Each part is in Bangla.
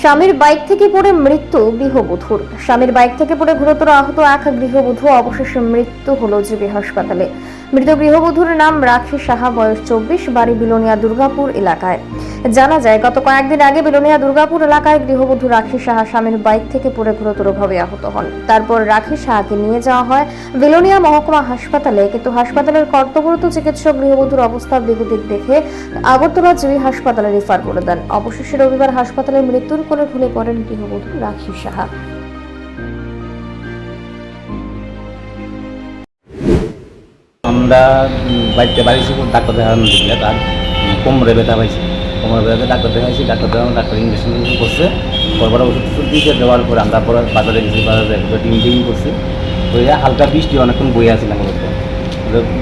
স্বামীর বাইক থেকে পড়ে মৃত্যু গৃহবধূর। স্বামীর বাইক থেকে পড়ে গুরুতর আহত এক গৃহবধূ, অবশেষে মৃত্যু হলো জিবি হাসপাতালে। মৃত গৃহবধূর নাম রাখি সাহা, বয়স চব্বিশ, বাড়ি বিলোনিয়া, দুর্গাপুর এলাকায়। জানা যায়, গত কয়েকদিন আগে বিলোনিয়া দুর্গাপুর এলাকায় গৃহবধূ রাখি সাহা স্বামীর বাইক থেকে পড়ে গুরুতরভাবে আহত হন। তারপর রাখি সাহাকে নিয়ে যাওয়া হয় বিলোনিয়া মহকুমা হাসপাতালে, কিন্তু হাসপাতালের কর্তব্যরত চিকিৎসক গৃহবধূর অবস্থা বিগতিক দেখে আগরতলা জিবি হাসপাতালে রেফার করে দেন। অবশেষে রবিবার হাসপাতালে মৃত্যুর কোলে ঢুলে পড়েন গৃহবধূ রাখি সাহা। আমরা বাড়িতে বাড়ি ডাক্তার দেখানো দিলে তার কোমরে ব্যথা পাইছি। কোমরে ব্যথা ডাক্তার দেখাইছি ডাক্তার দেখানো ডাক্তার ইঞ্জেকশন করছে পরপর ওষুধ টষুধ দিয়েছে দেওয়ার পরে আমরা পরে বাজারে গেছি বাজারে টিম টিম করছি। বইয়া হালকা বৃষ্টি অনেকক্ষণ বইয়া আসছিলাম মূলত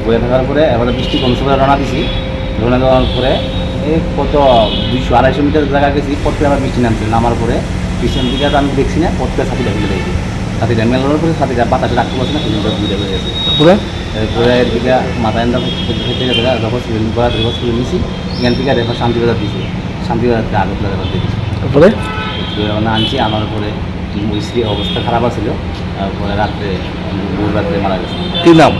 বইয়া থাকার পরে এবার বৃষ্টি কমছে করে রওনা দিছি। রওনা দেওয়ার পরে এই কত দুইশো আড়াইশো মিটার জায়গা গেছি পথে আবার বৃষ্টি নামছে নামার পরে পিছন দিকে আমি দেখছি না পথে ছাতিটা ফেলে দিয়েছি। ছাতিটা মেলানোর পরে ছাতিটা বাতাসে রাখতে পারছে না সেদিনটা বুঝে হয়ে গেছে। তারপরে? এরপরে এদিকে মাথায় যখন সিলিং করা রেফার করে নিয়েছি এখান থেকে রেফার শান্তিবাজার দিয়েছি শান্তিবাজারতে আগরতলা রেফার দিয়েছি তারপরে? আনছি আনার পরে ওই স্ত্রী অবস্থা খারাপ আছিল। তারপরে রাত্রে ভোর রাত্রে মারা গেছে। কি নাম?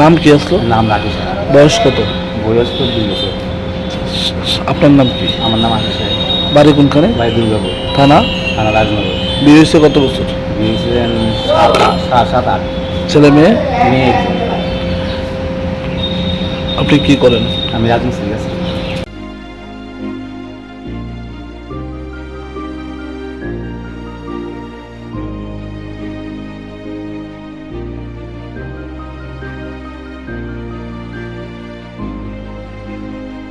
নাম কি আসলো? নাম রাকেশ। বয়স কত? বয়স তো দুই বছর। আপনার নাম কি? আমার নাম আকাশ। বাড়ি কোনখানে? ভাই দুর্গাপুর। থানা? থানা রাজনগর। বিয়ে হয়েছে কত বছর? দিয়েছিলেন সাত সাত সাত আট। ছেলে মেয়ে? মেয়ে। আপনি কি করেন? আমি রাজমিস্ত্রির কাছে